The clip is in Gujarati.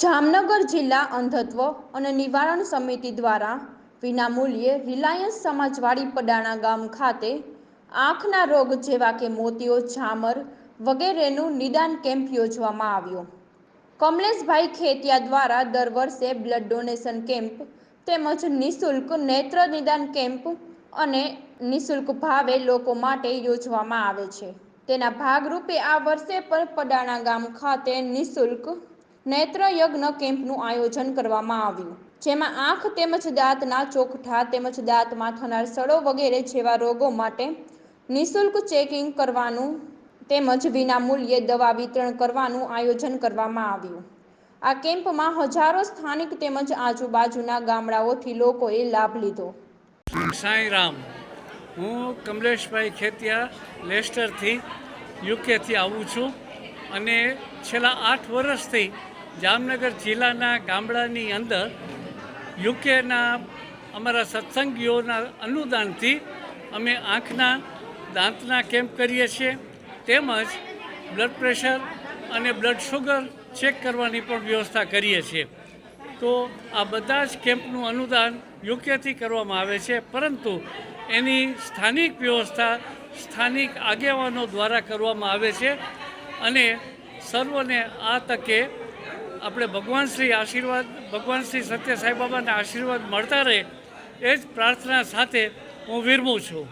જામનગર જિલ્લા અંધત્વ અને નિવારણ સમિતિ દ્વારા વિનામૂલ્યે રિલાયન્સ સમાજવાડી પડાણા ગામ ખાતે આંખના રોગ જેવા કે મોતીઓ, ઝામર વગેરેનું નિદાન કેમ્પ યોજવામાં આવ્યો. કમલેશભાઈ ખેતિયા દ્વારા દર વર્ષે બ્લડ ડોનેશન કેમ્પ તેમજ નિઃશુલ્ક નેત્ર નિદાન કેમ્પ અને નિઃશુલ્ક ભાવે લોકો માટે યોજવામાં આવે છે. તેના ભાગરૂપે આ વર્ષે પણ પડાણા ગામ ખાતે નિઃશુલ્ક નેત્ર યજ્ઞ કેમ્પનું આયોજન કરવામાં આવ્યું, જેમાં આંખ તેમજ દાંતના ચોકઠા તેમજ દાંતમાં થનાર સડો વગેરે જેવા રોગો માટે નિઃશુલ્ક ચેકિંગ કરવાનું તેમજ વિનામૂલ્યે દવા વિતરણ કરવાનું આયોજન કરવામાં આવ્યું. આ કેમ્પમાં હજારો સ્થાનિક તેમજ આજુબાજુના ગામડાઓથી લોકોએ લાભ લીધો. સાંઈ રામ હું કમલેશભાઈ ખેતિયા લેસ્ટરથી યુકેથી આવું છું અને છેલ્લા આઠ વર્ષથી જામનગર જિલ્લાના ગામડાની અંદર યુકેના અમારા સત્સંગીઓના અનુદાનથી અમે આંખના દાંતના કેમ્પ કરીએ છીએ, તેમજ બ્લડ પ્રેશર અને બ્લડ શુગર ચેક કરવાની પણ વ્યવસ્થા કરીએ છીએ. તો આ બધા જ કેમ્પનું અનુદાન યુકેથી કરવામાં આવે છે, પરંતુ એની સ્થાનિક વ્યવસ્થા સ્થાનિક આગેવાનો દ્વારા કરવામાં આવે છે અને સર્વને આ તકે આપણે ભગવાન શ્રી આશીર્વાદ, ભગવાન શ્રી સત્ય સાંઈ બાબાના આશીર્વાદ મળતા રહે, એ જ પ્રાર્થના સાથે હું વિરમું છું.